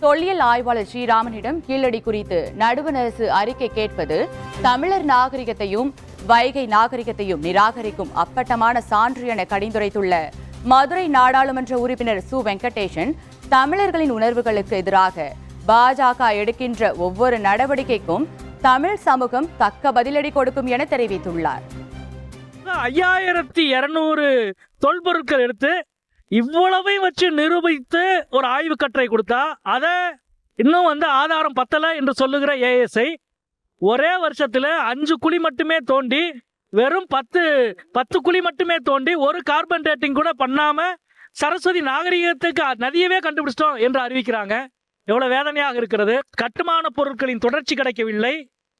தொல்லியல் ஆய்வாளர் ஸ்ரீராமனிடம் கீழடி குறித்து நடுவண் அரசு அறிக்கை கேட்பது தமிழர் நாகரிகத்தையும் வைகை நாகரிகத்தையும் நிராகரிக்கும் அப்பட்டமான சான்று என கடிந்துரைத்துள்ள மதுரை நாடாளுமன்ற உறுப்பினர் சு. வெங்கடேசன் தமிழர்களின் உணர்வுகளுக்கு எதிராக பாஜக எடுக்கின்ற ஒவ்வொரு நடவடிக்கைக்கும் தமிழ் சமூகம் தக்க பதிலடி கொடுக்கும் என தெரிவித்துள்ளார். ஐயாயிரத்தி இருநூறு தொல்பொருட்கள் எடுத்து இவ்வளவை வச்சு நிரூபித்து ஒரு ஆய்வு கட்டுரை கொடுத்தா அதை இன்னும் வந்து ஆதாரம் பத்தலை என்று சொல்லுகிற ஏஎஸ்ஐ ஒரே வருஷத்தில் அஞ்சு குழி மட்டுமே தோண்டி வெறும் பத்து பத்து குழி மட்டுமே தோண்டி ஒரு கார்பன் டேட்டிங் கூட பண்ணாமல் சரஸ்வதி நாகரிகத்துக்கு நதியவே கண்டுபிடிச்சிட்டோம் என்று அறிவிக்கிறாங்க. எவ்வளோ வேதனையாக இருக்கிறது. கட்டுமான பொருட்களின் தொடர்ச்சி கிடைக்கவில்லை.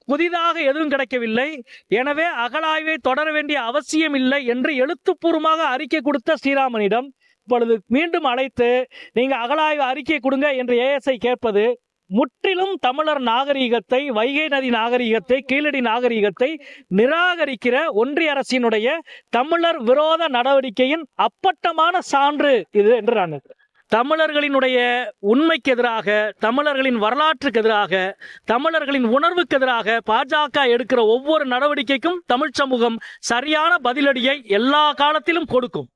புதிதாக எதுவும் கிடைக்கவில்லை. எனவே அகழாய்வை தொடர வேண்டிய அவசியம் இல்லை என்று எழுத்துப்பூர்வமாக அறிக்கை கொடுத்த ஸ்ரீராமனிடம் இப்பொழுது மீண்டும் அழைத்து நீங்க அகலாய்வு அறிக்கை கொடுங்க என்று ஏஎஸ்ஐ கேட்பது முற்றிலும் தமிழர் நாகரீகத்தை வைகை நதி நாகரீகத்தை கீழடி நாகரீகத்தை நிராகரிக்கிற ஒன்றிய அரசினுடைய தமிழர் விரோத நடவடிக்கையின் அப்பட்டமான சான்று இது என்று நான் தமிழர்களினுடைய உண்மைக்கு எதிராக தமிழர்களின் வரலாற்றுக்கு எதிராக தமிழர்களின் உணர்வுக்கு எதிராக பாஜக எடுக்கிற ஒவ்வொரு நடவடிக்கைக்கும் தமிழ் சமூகம் சரியான பதிலடியை எல்லா காலத்திலும் கொடுக்கும்.